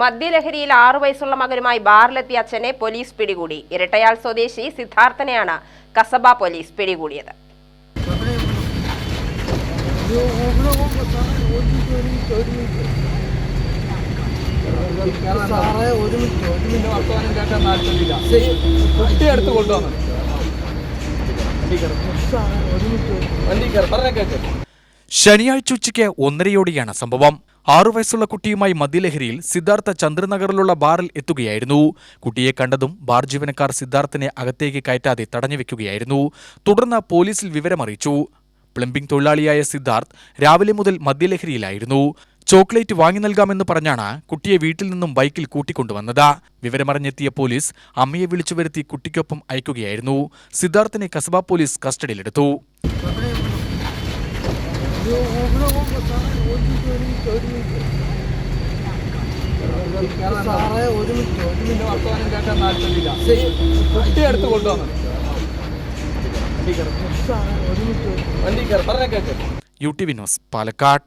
മദ്യലഹരിയിൽ ആറു വയസ്സുള്ള മകനുമായി ബാറിലെത്തിയ അച്ഛനെ പോലീസ് പിടികൂടി. ഇരട്ടയാൽ സ്വദേശി സിദ്ധാർത്ഥനെയാണ് കസബ പോലീസ് പിടികൂടിയത്. കുട്ടി കൊണ്ടുവന്നു വണ്ടി കേക്ക്. ശനിയാഴ്ച ഉച്ചയ്ക്ക് ഒന്നരയോടെയാണ് സംഭവം. ആറു വയസ്സുള്ള കുട്ടിയുമായി മദ്യലഹരിയിൽ സിദ്ധാർത്ഥ ചന്ദ്രനഗറിലുള്ള ബാറിൽ എത്തുകയായിരുന്നു. കുട്ടിയെ കണ്ടതും ബാർ ജീവനക്കാർ സിദ്ധാർത്ഥിനെ അകത്തേക്ക് കയറ്റാതെ തടഞ്ഞു വെക്കുകയായിരുന്നു. തുടർന്ന് പോലീസിൽ വിവരമറിയിച്ചു. പ്ലംബിംഗ് തൊഴിലാളിയായ സിദ്ധാർത്ഥ് രാവിലെ മുതൽ മദ്യലഹരിയിലായിരുന്നു. ചോക്ലേറ്റ് വാങ്ങി നൽകാമെന്ന് പറഞ്ഞാണ് കുട്ടിയെ വീട്ടിൽ നിന്നും ബൈക്കിൽ കൂട്ടിക്കൊണ്ടുവന്നത്. വിവരമറിഞ്ഞെത്തിയ പോലീസ് അമ്മയെ വിളിച്ചു വരുത്തി കുട്ടിക്കൊപ്പം അയക്കുകയായിരുന്നു. സിദ്ധാർത്ഥിനെ കസബ പോലീസ് കസ്റ്റഡിയിലെടുത്തു. ഒരു മിനിറ്റ് കുട്ടി എടുത്ത് കൊണ്ടുവന്നു വണ്ടി കയറി കേക്ക് യു ടി വിനോസ് പാലക്കാട്